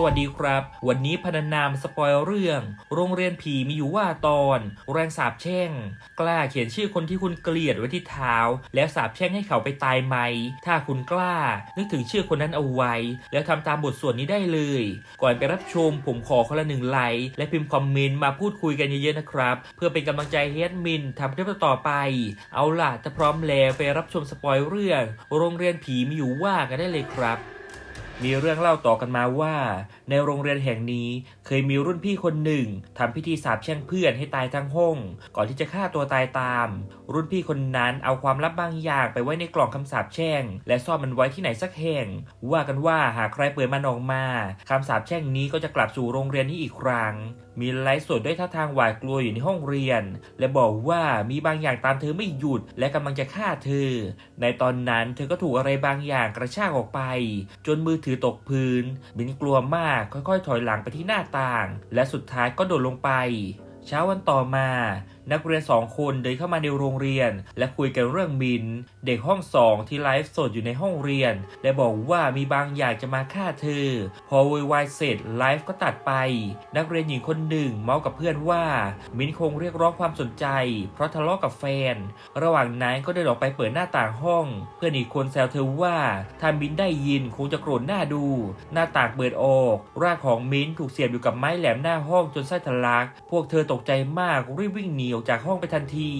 สวัสดีครับ วันนี้พรรณนามสปอยเรื่อง โรงเรียนผีมีอยู่ว่าตอน แรงสาบแช่ง กล้าเขียนชื่อคนที่คุณเกลียดไว้ที่เท้า แล้วสาบแช่งให้เขาไปตายไหม ถ้าคุณกล้า นึกถึงชื่อคนนั้นเอาไว้ แล้วทำตามบทส่วดนี้ได้เลย ก่อนไปรับชมผมขอคนละหนึ่งไลค์และพิมพ์คอมเมนต์มาพูดคุยกันเยอะๆนะครับ เพื่อเป็นกำลังใจให้แอดมินทำคลิปต่อไป เอาล่ะถ้าพร้อมแล้วไปรับชมสปอยเรื่อง โรงเรียนผีมีอยู่ว่ากันได้เลยครับมีเรื่องเล่าต่อกันมาว่า ในโรงเรียนแห่งนี้เคยมีรุ่นพี่คนหนึ่งทำพิธีสาปแช่งเพื่อนให้ตายทั้งห้อง ก่อนที่จะฆ่าตัวตายตาม รุ่นพี่คนนั้นเอาความลับบางอย่างไปไว้ในกล่องคำสาปแช่ง และซ่อนมันไว้ที่ไหนสักแห่ง ว่ากันว่าหากใครเปิดมันออกมาคำสาปแช่งนี้ก็จะกลับสู่โรงเรียนนี้อีกครั้ง มีไลฟ์สดด้วยท่าทางหวาดกลัวอยู่ในห้องเรียน และบอกว่ามีบางอย่างตามเธอไม่หยุด และกำลังจะฆ่าเธอ ในตอนนั้นเธอก็ถูกอะไรบางอย่างกระชากออกไป จนมือถือตกพื้นบินกลัวมากค่อยๆ ถอยหลังไปที่หน้าต่าง และสุดท้ายก็โดดลงไป เช้าวันต่อมา นักเรียนสองคนเดินเข้ามาในโรงเรียน และคุยกันเรื่องมิน เด็กห้องสองที่ไลฟ์สดอยู่ในห้องเรียน และบอกว่ามีบางอย่างจะมาฆ่าเธอ พอโวยวายเสร็จไลฟ์ก็ตัดไป นักเรียนหญิงคนหนึ่งเมาส์กับเพื่อนว่า มินคงเรียกร้องความสนใจ เพราะทะเลาะกับแฟน ระหว่างนั้นก็เดินออกไปเปิดหน้าต่างห้อง เพื่อนอีกคนแซวเธอว่าถ้ามินได้ยินคงจะโกรธหน้าดู หน้าต่างเปิดออก ร่างของมินถูกเสียบอยู่กับไม้แหลมหน้าห้องจนไส้ทะลัก พวกเธอตกใจมากรีบวิ่งหนีออกจากห้องไปทันที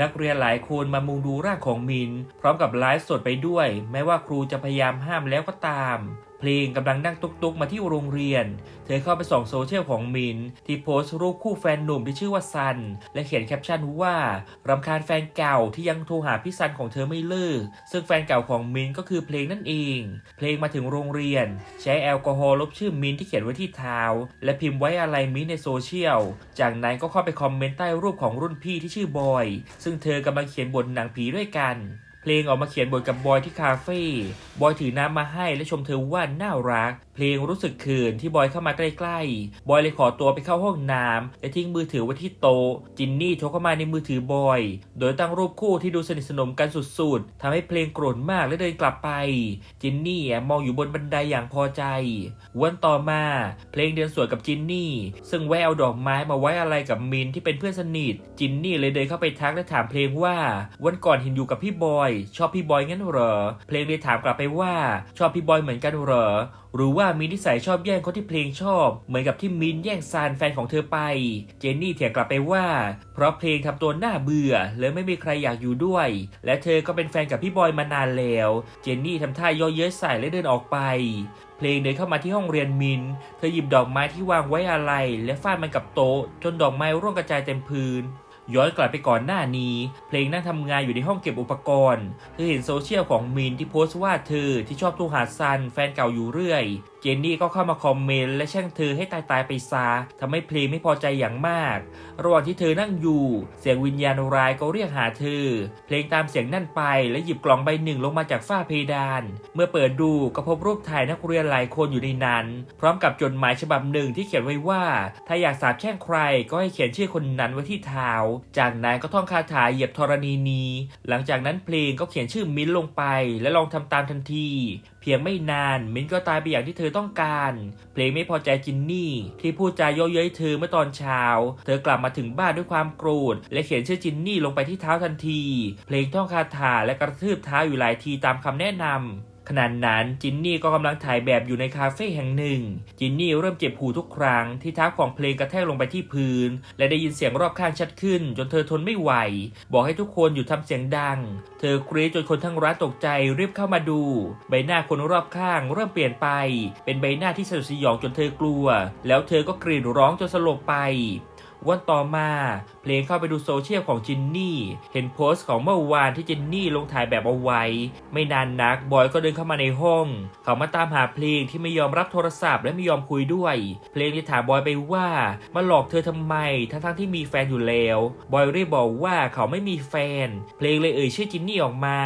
นักเรียนหลายคนมามุงดูร่างของมิน พร้อมกับไลฟ์สดไปด้วย แม้ว่าครูจะพยายามห้ามแล้วก็ตาม เพลงกำลังนั่งตุกๆมาที่โรงเรียน เธอเข้าไปส่องโซเชียลของมิน ที่โพสต์รูปคู่แฟนหนุ่มที่ชื่อว่าซัน และเขียนแคปชั่นว่ารำคาญแฟนเก่าที่ยังโทรหาพี่ซันของเธอไม่เลิก ซึ่งแฟนเก่าของมินก็คือเพลงนั่นเอง เพลงมาถึงโรงเรียน ใช้แอลกอฮอล์ลบชื่อมินที่เขียนไว้ที่เท้า และพิมพ์ไว้อะไรมินในโซเชียล จากนั้นก็เข้าไปคอมเมนต์ใต้รูปของรุ่นพี่ที่ชื่อบอย ซึ่งเธอกำลังเขียนบทหนังผีด้วยกัน เพลงออกมาเขียนบทกับบอยที่คาเฟ่บอยถือน้ำมาให้และชมเธอว่าน่ารักเพลงรู้สึกเขินที่บอยเข้ามาใกล้ๆ บอยเลยขอตัวไปเข้าห้องน้ำและทิ้งมือถือไว้ที่โต๊ะจินนี่โทรเข้ามาในมือถือบอย โดยตั้งรูปคู่ที่ดูสนิทสนมกันสุดๆทำให้เพลงโกรธมากและเดินกลับไป จินนี่แอบมองอยู่บนบันไดอย่างพอใจ วันต่อมา เพลงเดินสวนกับจินนี่ ซึ่งแววดอกไม้มาไว้อะไรกับมินที่เป็นเพื่อนสนิท จินนี่เลยเดินเข้าไปทักและถามเพลงว่า วันก่อนเห็นอยู่กับพี่บอย ชอบพี่บอยงั้นเหรอ เพลงเลยถามกลับไปว่า ชอบพี่บอยเหมือนกันเหรอ หรือว่ามีนิสัยชอบแย่งคนที่เพลงชอบ เหมือนกับที่มินแย่งซานแฟนของเธอไป เจนนี่เถียงกลับไปว่า เพราะเพลงทำตัวน่าเบื่อเลยไม่มีใครอยากอยู่ด้วย และเธอก็เป็นแฟนกับพี่บอยมานานแล้ว เจนนี่ทำท่าย่อเย้ยใส่และเดินออกไปเพลงเดินเข้ามาที่ห้องเรียนมิน เธอหยิบดอกไม้ที่วางไว้อะไร และฟาดมันกับโต๊ะ จนดอกไม้ร่วงกระจายเต็มพื้น ย้อนกลับไปก่อนหน้านี้ เพลงนั่งทำงานอยู่ในห้องเก็บอุปกรณ์ เธอเห็นโซเชียลของมินที่โพสต์ว่าเธอที่ชอบโทรหาซันแฟนเก่าอยู่เรื่อย เจนนี่ก็เข้ามาคอมเมนต์และแช่งเธอให้ตายตายไปซาทำให้เพลงไม่พอใจอย่างมาก ระหว่างที่เธอนั่งอยู่ เสียงวิญญาณร้ายก็เรียกหาเธอ เพลงตามเสียงนั่นไปและหยิบกล่องใบหนึ่งลงมาจากฝ้าเพดาน เมื่อเปิดดูก็พบรูปถ่ายนักเรียนหลายคนอยู่ในนั้น พร้อมกับจดหมายฉบับหนึ่งที่เขียนไว้ว่า ถ้าอยากสาบแช่งใครก็ให้เขียนชื่อคนนั้นไว้ที่เท้า จากนั้นก็ท่องคาถาเหยียบธรณีนีหลังจากนั้นเพลงก็เขียนชื่อมิ้นลงไป และลองทำตามทันที เพียงไม่นาน มิ้นก็ตายไปอย่างที่เธอต้องการ เพลงไม่พอใจจินนี่ ที่พูดจาเย่อเย้ยเธอเมื่อตอนเช้า เธอกลับมาถึงบ้านด้วยความโกรธ และเขียนชื่อจินนี่ลงไปที่เท้าทันที เพลงท่องคาถาและกระทืบเท้าอยู่หลายทีตามคำแนะนำข ณะนั้นจินนี่ก็กำลังถ่ายแบบอยู่ในคาเฟ่แห่งหนึ่ง จินนี่เริ่มเจ็บหูทุกครั้งที่เท้าของเพลงกระแทกลงไปที่พื้น และได้ยินเสียงรอบข้างชัดขึ้น จนเธอทนไม่ไหว บอกให้ทุกคนหยุดทำเสียงดัง เธอกรีดจนคนทั้งร้านตกใจรีบเข้ามาดู ใบหน้าคนรอบข้างเริ่มเปลี่ยนไป เป็นใบหน้าที่สยดสยองจนเธอกลัว แล้วเธอก็กรีดร้องจนสลบไป วันต่อมาเพลงเข้าไปดูโซเชียลของจินนี่ เห็นโพสต์ของเมื่อวานที่จินนี่ลงถ่ายแบบเอาไว้ ไม่นานนักบอยก็เดินเข้ามาในห้อง เขามาตามหาเพลงที่ไม่ยอมรับโทรศัพท์และไม่ยอมคุยด้วย เพลงเลยถามบอยไปว่ามาหลอกเธอทำไม ทั้งๆที่มีแฟนอยู่แล้ว บอยรีบบอกว่าเขาไม่มีแฟน เพลงเลยเอ่ยชื่อจินนี่ออกมา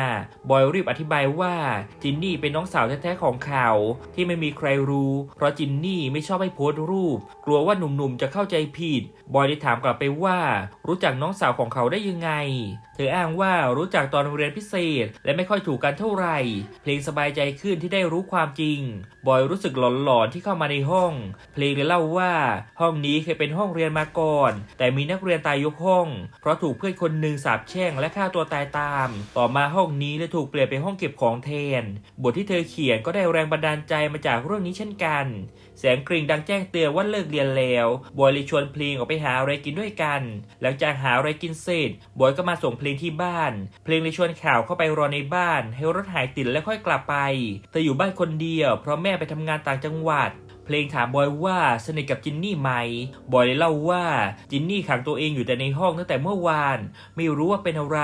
บอยรีบอธิบายว่าจินนี่เป็นน้องสาวแท้ๆของเขาที่ไม่มีใครรู้ เพราะจินนี่ไม่ชอบให้โพสต์รูป กลัวว่าหนุ่มๆจะเข้าใจผิดบอยได้ถามกลับไปว่า รู้จักน้องสาวของเขาได้ยังไง เธออ้างว่ารู้จักตอนเรียนพิเศษ และไม่ค่อยถูกกันเท่าไหร่ เพลงสบายใจขึ้นที่ได้รู้ความจริง บอยรู้สึกหลอนๆที่เข้ามาในห้อง เพลงเลยเล่าว่า ห้องนี้เคยเป็นห้องเรียนมาก่อน แต่มีนักเรียนตายยกห้อง เพราะถูกเพื่อนคนหนึ่งสาปแช่งและฆ่าตัวตายตาม ต่อมาห้องนี้เลยถูกเปลี่ยนเป็นห้องเก็บของแทน บทที่เธอเขียนก็ได้แรงบันดาลใจมาจากเรื่องนี้เช่นกัน แสงกริ่งดังแจ้งเตือนว่าเลิกเรียนแล้ว บอยเลยชวนเพลงออกไปหาอะไรกินด้วยกัน หลังจากหาอะไรกินเสร็จ บอยก็มาส่งเพลงลงที่บ้าน เพลงเลยชวนข่าวเข้าไปรอในบ้าน ให้รถหายติดแล้วค่อยกลับไปเธออยู่บ้านคนเดียวเพราะแม่ไปทำงานต่างจังหวัด เพลงถามบอยว่าสนิทกับจินนี่ไหม บอยเลยเล่าว่าจินนี่ขังตัวเองอยู่แต่ในห้องตั้งแต่เมื่อวาน ไม่รู้ว่าเป็นอะไร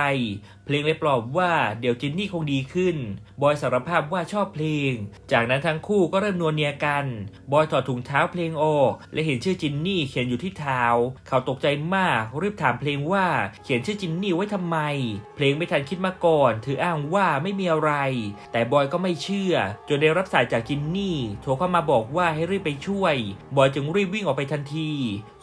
เพลงเลยปลอบว่าเดี๋ยวจินนี่คงดีขึ้น บอยสารภาพว่าชอบเพลง จากนั้นทั้งคู่ก็เริ่มนวลเนียกัน บอยถอดถุงเท้าเพลงออก และเห็นชื่อจินนี่เขียนอยู่ที่เท้า เขาตกใจมากรีบถามเพลงว่าเขียนชื่อจินนี่ไว้ทำไม เพลงไม่ทันคิดมาก่อนถืออ้างว่าไม่มีอะไร แต่บอยก็ไม่เชื่อ จนได้รับสายจากจินนี่โทรเข้ามาบอกว่าให้รีบไปช่วย บอยจึงรีบวิ่งออกไปทันที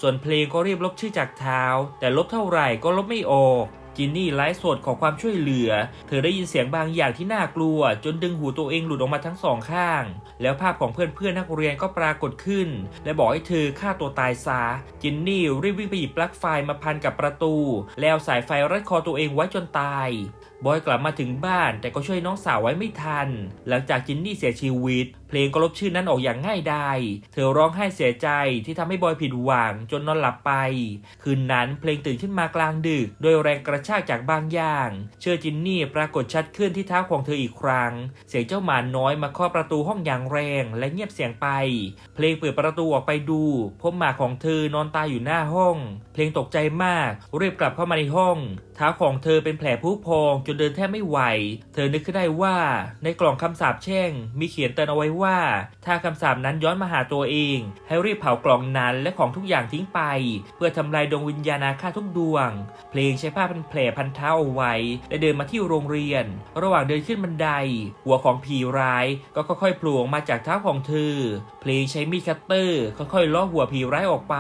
ส่วนเพลงก็รีบลบชื่อจากเท้า แต่ลบเท่าไหร่ก็ลบไม่ออกจินนี่ไลฟ์สดขอความช่วยเหลือ เธอได้ยินเสียงบางอย่างที่น่ากลัว จนดึงหูตัวเองหลุดออกมาทั้งสองข้าง แล้วภาพของเพื่อนๆนักเรียนก็ปรากฏขึ้น และบอกให้เธอฆ่าตัวตายซะ จินนี่รีบวิ่งไปหยิบปลั๊กไฟมาพันกับประตู แล้วสายไฟรัดคอตัวเองไว้จนตาย บอยกลับมาถึงบ้านแต่ก็ช่วยน้องสาวไว้ไม่ทัน หลังจากจินนี่เสียชีวิต เพลงก็ลบชื่อนั้นออกอย่างง่ายดายเธอร้องไห้เสียใจที่ทำให้บอยผิดหวังจนนอนหลับไป คืนนั้นเพลงตื่นขึ้นมากลางดึก โดยแรงกระชากจากบางอย่าง เชื่อจินนี่ปรากฏชัดขึ้นที่เท้าของเธออีกครั้ง เสียงเจ้าหมาน้อยมาเคาะประตูห้องอย่างแรง และเงียบเสียงไป เพลงเปิดประตูออกไปดู พบหมาของเธอนอนตายอยู่หน้าห้อง เพลงตกใจมากรีบกลับเข้ามาในห้อง ท้าของเธอเป็นแผลผุพองจนเดินแทบไม่ไหว เธอนึกขึ้นได้ว่า ในกล่องคำสาปแช่ง มีเขียนเตือนเอาไว้ว่า ถ้าคำสาปนั้นย้อนมาหาตัวเอง ให้รีบเผากล่องนั้นและของทุกอย่างทิ้งไป เพื่อทำลายดวงวิญญาณอาฆาตทุกดวง เพลงใช้ผ้าพันแผลพันเท้าเอาไว้ และเดินมาที่โรงเรียน ระหว่างเดินขึ้นบันได หัวของผีร้ายก็ค่อยๆโผล่ออกมาจากเท้าของเธอ เพลงใช้มีดคัตเตอร์ ค่อยๆล้อหัวผีร้ายออกไป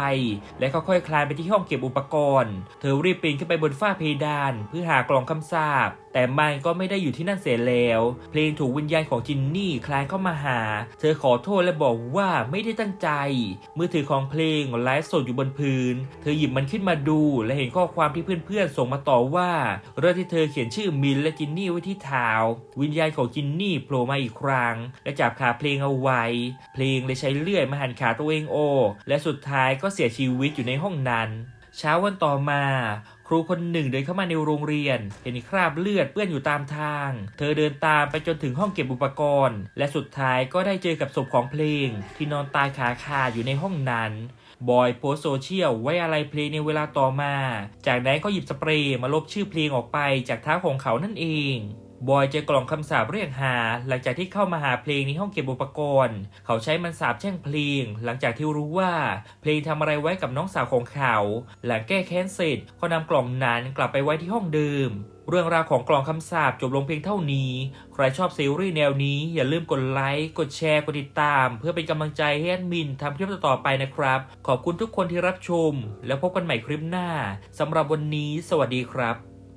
และค่อยๆคลานไปที่ห้องเก็บอุปกรณ์ เธอรีบปีนขึ้นไปบนฝ้าเพดานเพื่อหากล่องคำสาปแต่มันก็ไม่ได้อยู่ที่นั่นเสียแล้ว เพลงถูกวิญญาณของจินนี่คลานเข้ามาหา เธอขอโทษและบอกว่าไม่ได้ตั้งใจ มือถือของเพลงไลฟ์สดอยู่บนพื้น เธอหยิบมันขึ้นมาดู และเห็นข้อความที่เพื่อนๆ ส่งมาต่อว่า เรื่องที่เธอเขียนชื่อมินและจินนี่ไว้ที่เท้าวิญญาณของจินนี่โผล่มาอีกครั้ง และจับขาเพลงเอาไว้ เพลงเลยใช้เลื่อยมาหั่นขาตัวเองออกและสุดท้ายก็เสียชีวิตอยู่ในห้องนั้นเช้าวันต่อมา ครูคนหนึ่งเดินเข้ามาในโรงเรียน เห็นคราบเลือดเปื้อนอยู่ตามทาง เธอเดินตามไปจนถึงห้องเก็บอุปกรณ์ และสุดท้ายก็ได้เจอกับศพของเพลง ที่นอนตายขาขาอยู่ในห้องนั้นบอยโพสโซเชียลไว้อะไรเพลงในเวลาต่อมา จากนั้นก็หยิบสเปรย์มาลบชื่อเพลงออกไปจากเท้าของเขานั่นเอง บอยเจอกล่องคำสาปเรียกหา หลังจากที่เข้ามาหาเพลงในห้องเก็บอุปกรณ์ เขาใช้มันสาบแช่งเพลง หลังจากที่รู้ว่าเพลงทำอะไรไว้กับน้องสาวของเขา หลังแก้แค้นเสร็จก็นำกล่องนั้นกลับไปไว้ที่ห้องเดิมเรื่องราวของกล่องคำสาปจบลงเพียงเท่านี้ ใครชอบซีรีส์แนวนี้ อย่าลืมกดไลค์ กดแชร์ กดติดตาม เพื่อเป็นกำลังใจให้แอดมินทำคลิปต่อไปนะครับ ขอบคุณทุกคนที่รับชม แล้วพบกันใหม่คลิปหน้าสำหรับวันนี้ สวัสดีครับ